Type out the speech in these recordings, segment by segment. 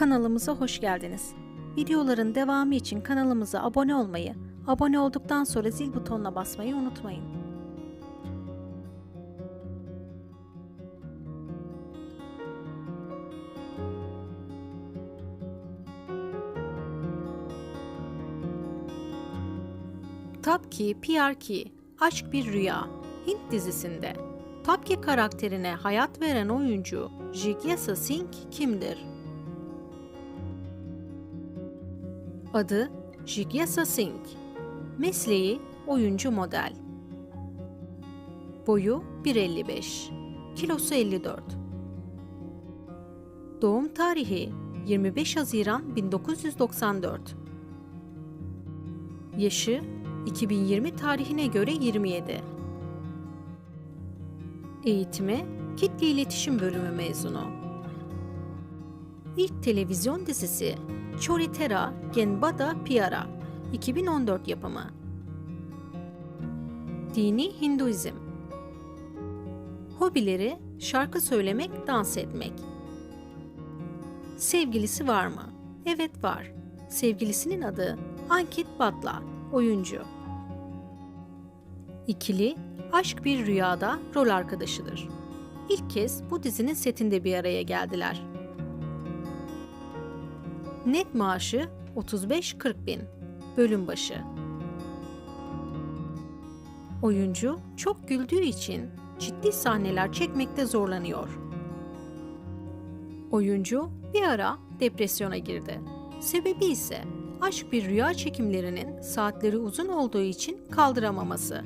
Kanalımıza hoş geldiniz. Videoların devamı için kanalımıza abone olmayı, abone olduktan sonra zil butonuna basmayı unutmayın. Tapki PRK Aşk Bir Rüya Hint dizisinde Tapki karakterine hayat veren oyuncu Jigyasa Singh kimdir? Adı Jigyasa Singh. Mesleği oyuncu model. Boyu 1.55. Kilosu 54. Doğum tarihi 25 Haziran 1994. Yaşı 2020 tarihine göre 27. Eğitimi Kitle İletişim Bölümü mezunu. İlk televizyon dizisi Choritera Genbada Piara 2014 yapımı. Dini Hinduizm. Hobileri şarkı söylemek, dans etmek. Sevgilisi var mı? Evet var. Sevgilisinin adı Ankit Batla, oyuncu. İkili aşk bir rüyada rol arkadaşıdır. İlk kez bu dizinin setinde bir araya geldiler. Net maaşı 35-40 bin. Bölüm başı. Oyuncu çok güldüğü için ciddi sahneler çekmekte zorlanıyor. Oyuncu bir ara depresyona girdi. Sebebi ise aşk bir rüya çekimlerinin saatleri uzun olduğu için kaldıramaması.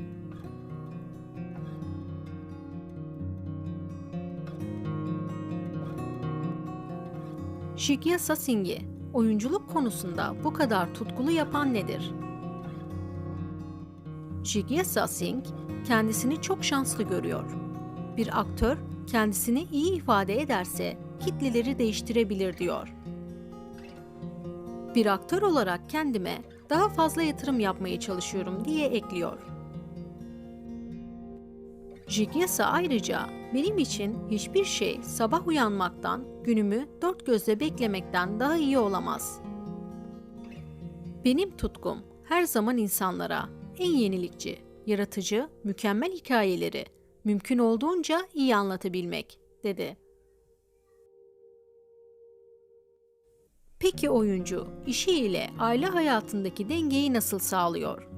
Shigyasa Singh'i oyunculuk konusunda bu kadar tutkulu yapan nedir? Jigyasa Singh kendisini çok şanslı görüyor. Bir aktör kendisini iyi ifade ederse kitleleri değiştirebilir diyor. Bir aktör olarak kendime daha fazla yatırım yapmaya çalışıyorum diye ekliyor. Jigyasa ayrıca benim için hiçbir şey sabah uyanmaktan, günümü dört gözle beklemekten daha iyi olamaz. Benim tutkum her zaman insanlara en yenilikçi, yaratıcı, mükemmel hikayeleri mümkün olduğunca iyi anlatabilmek, dedi. Peki oyuncu işi ile aile hayatındaki dengeyi nasıl sağlıyor?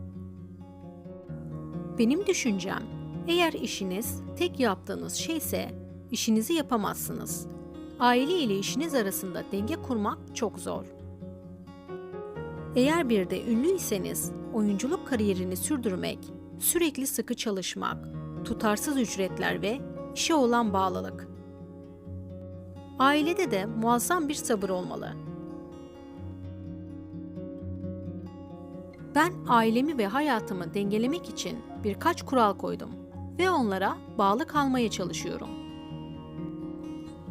Benim düşüncem, eğer işiniz tek yaptığınız şeyse işinizi yapamazsınız. Aile ile işiniz arasında denge kurmak çok zor. Eğer bir de ünlüyseniz oyunculuk kariyerini sürdürmek, sürekli sıkı çalışmak, tutarsız ücretler ve işe olan bağlılık. Ailede de muazzam bir sabır olmalı. Ben ailemi ve hayatımı dengelemek için birkaç kural koydum ve onlara bağlı kalmaya çalışıyorum.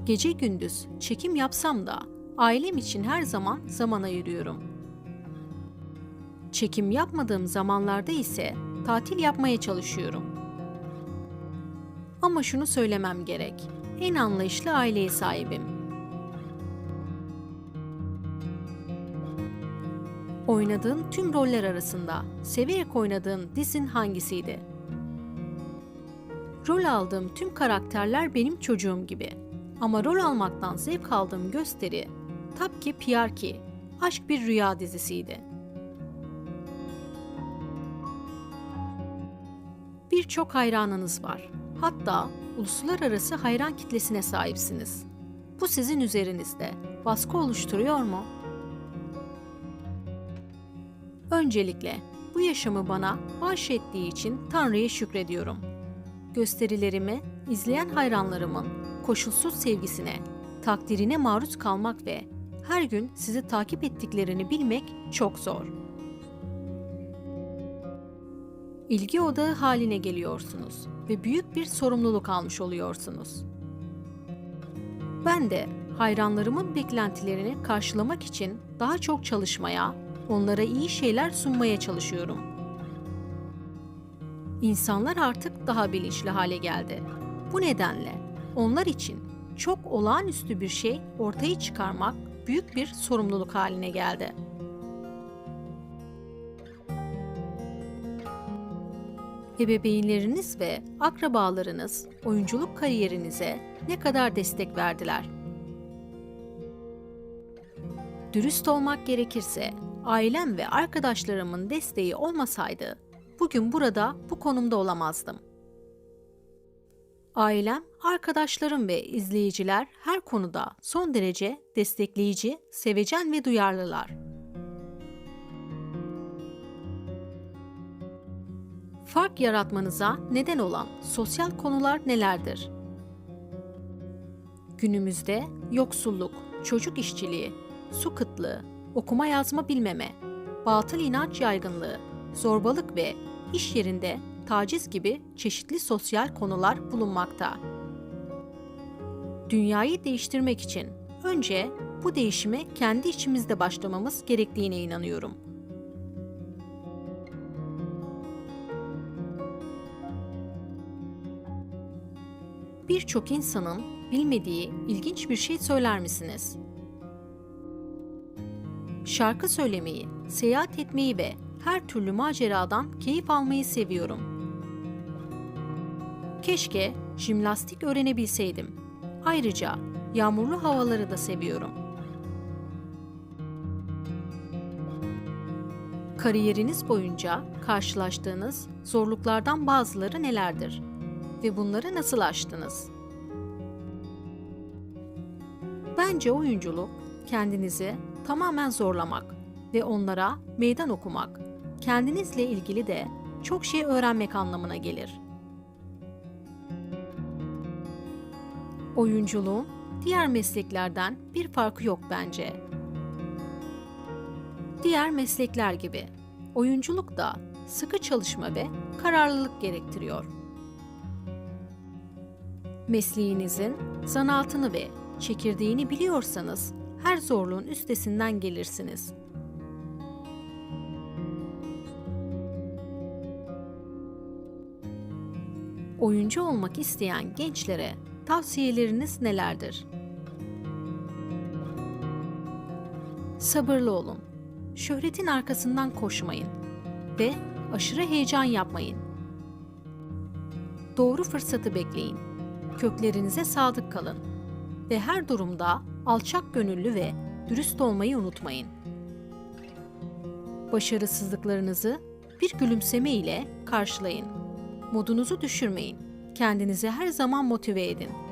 Gece gündüz çekim yapsam da ailem için her zaman zaman ayırıyorum. Çekim yapmadığım zamanlarda ise tatil yapmaya çalışıyorum. Ama şunu söylemem gerek. En anlayışlı aileye sahibim. Oynadığın tüm roller arasında severek oynadığın dizin hangisiydi? Rol aldığım tüm karakterler benim çocuğum gibi. Ama rol almaktan zevk aldığım gösteri Tapki Piyarki, Aşk Bir Rüya dizisiydi. Birçok hayranınız var. Hatta uluslararası hayran kitlesine sahipsiniz. Bu sizin üzerinizde baskı oluşturuyor mu? Öncelikle bu yaşamı bana bahşettiği için Tanrı'ya şükrediyorum. Gösterilerimi izleyen hayranlarımın koşulsuz sevgisine, takdirine maruz kalmak ve her gün sizi takip ettiklerini bilmek çok zor. İlgi odağı haline geliyorsunuz ve büyük bir sorumluluk almış oluyorsunuz. Ben de hayranlarımın beklentilerini karşılamak için daha çok çalışmaya, onlara iyi şeyler sunmaya çalışıyorum. İnsanlar artık daha bilinçli hale geldi. Bu nedenle onlar için çok olağanüstü bir şey ortaya çıkarmak büyük bir sorumluluk haline geldi. Ebeveynleriniz ve akrabalarınız oyunculuk kariyerinize ne kadar destek verdiler? Dürüst olmak gerekirse, ailem ve arkadaşlarımın desteği olmasaydı bugün burada bu konumda olamazdım. Ailem, arkadaşlarım ve izleyiciler her konuda son derece destekleyici, sevecen ve duyarlılar. Fark yaratmanıza neden olan sosyal konular nelerdir? Günümüzde yoksulluk, çocuk işçiliği, su kıtlığı, okuma yazma bilmeme, batıl inanç yaygınlığı, zorbalık ve iş yerinde taciz gibi çeşitli sosyal konular bulunmakta. Dünyayı değiştirmek için önce bu değişime kendi içimizde başlamamız gerektiğine inanıyorum. Birçok insanın bilmediği ilginç bir şey söyler misiniz? Şarkı söylemeyi, seyahat etmeyi ve her türlü maceradan keyif almayı seviyorum. Keşke jimnastik öğrenebilseydim. Ayrıca yağmurlu havaları da seviyorum. Kariyeriniz boyunca karşılaştığınız zorluklardan bazıları nelerdir ve bunları nasıl aştınız? Bence oyunculuk kendinizi tamamen zorlamak ve onlara meydan okumak, kendinizle ilgili de çok şey öğrenmek anlamına gelir. Oyunculuğun diğer mesleklerden bir farkı yok bence. Diğer meslekler gibi oyunculuk da sıkı çalışma ve kararlılık gerektiriyor. Mesleğinizin zanaatını ve çekirdeğini biliyorsanız her zorluğun üstesinden gelirsiniz. Oyuncu olmak isteyen gençlere tavsiyeleriniz nelerdir? Sabırlı olun. Şöhretin arkasından koşmayın ve aşırı heyecan yapmayın. Doğru fırsatı bekleyin. Köklerinize sadık kalın ve her durumda alçak gönüllü ve dürüst olmayı unutmayın. Başarısızlıklarınızı bir gülümseme ile karşılayın. Modunuzu düşürmeyin. Kendinizi her zaman motive edin.